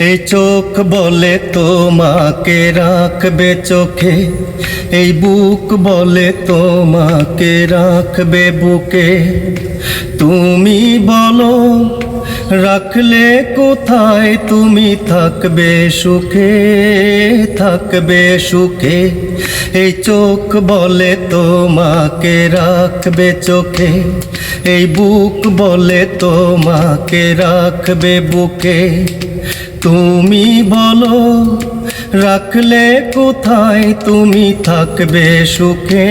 এই চোখ বলে তোমাকে রাখবে চোখে, এই বুক বলে তোমাকে রাখবে বুকে। তুমি বলো, রাখলে কোথায় তুমি থাকবে সুখে থাকবে সুখে? এই চোখ বলে তোমাকে রাখবে চোখে, এই বুক বলে তোমাকে রাখবে বুকে। তুমি বলো, রাখলে কোথায়? তুমি থাকবে সুখে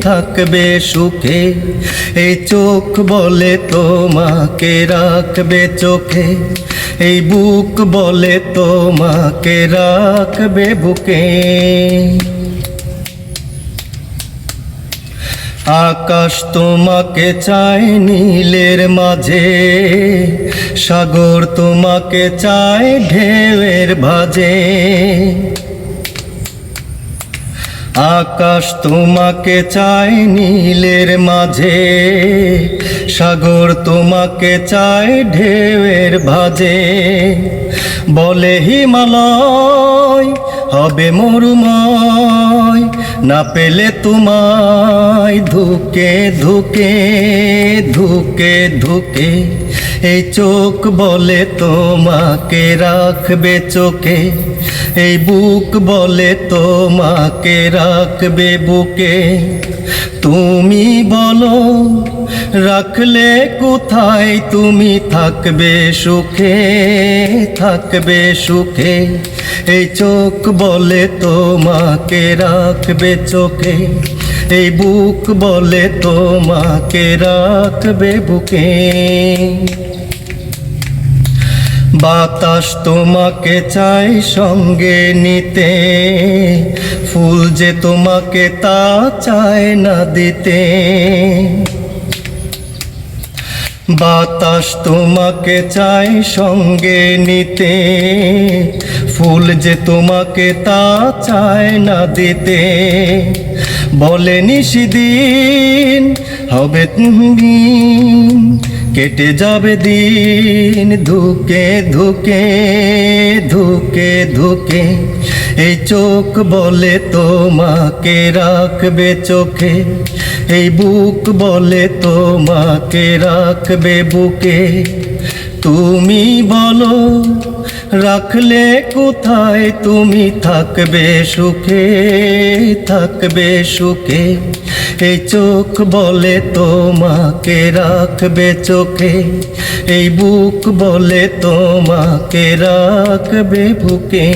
থাকবে সুখে। এই চোখ বলে তোমাকে রাখবে চোখে। এই বুক বলে তোমাকে রাখবে বুকে। আকাশ তোমাকে চায় নীলের মাঝে, সাগর তোমাকে চায় ঢেউয়ের ভাজে। আকাশ তোমাকে চায় নীলের মাঝে, সাগর তোমাকে চায় ঢেউয়ের ভাজে। বলে হিমালয়, হবে মরুময় না পেলে তোমায় ধুকে ধুকে ধুকে ধুকে। এই চোখ বলে তোমাকে রাখবে চোখে। এই বুক বলে তোমাকে রাখবে বুকে। তুমি বলো, রাখলে কোথায়? তুমি থাকবে সুখে থাকবে সুখে। এই চোখ বলে তোমাকে রাখবে চোখে। এই বুক বলে তোমাকে রাখবে বুকে। বাতাস তোমাকে চাই সঙ্গে নিতে। ফুল যে তোমাকে তা চায় না দিতে। বাতাস তোমাকে চাই সঙ্গে নিতে। ফুল যে তোমাকে তা চায় না দিতে। বলে নিশিদিন হবে তুমি কেটে যাবে দিন, ধুকে ধুকে ধুকে ধুকে। এই চোখ বলে তোমাকে রাখবে চোখে। এই বুক বলে তোমাকে রাখবে বুকে। তুমি বলো রাখলে কোথায় তুমি থাকবে সুখে? থাকবে সুখে। এই চোখ বলে তোমাকে রাখবে চোখে। এই বুক বলে তোমাকে রাখবে বুকে।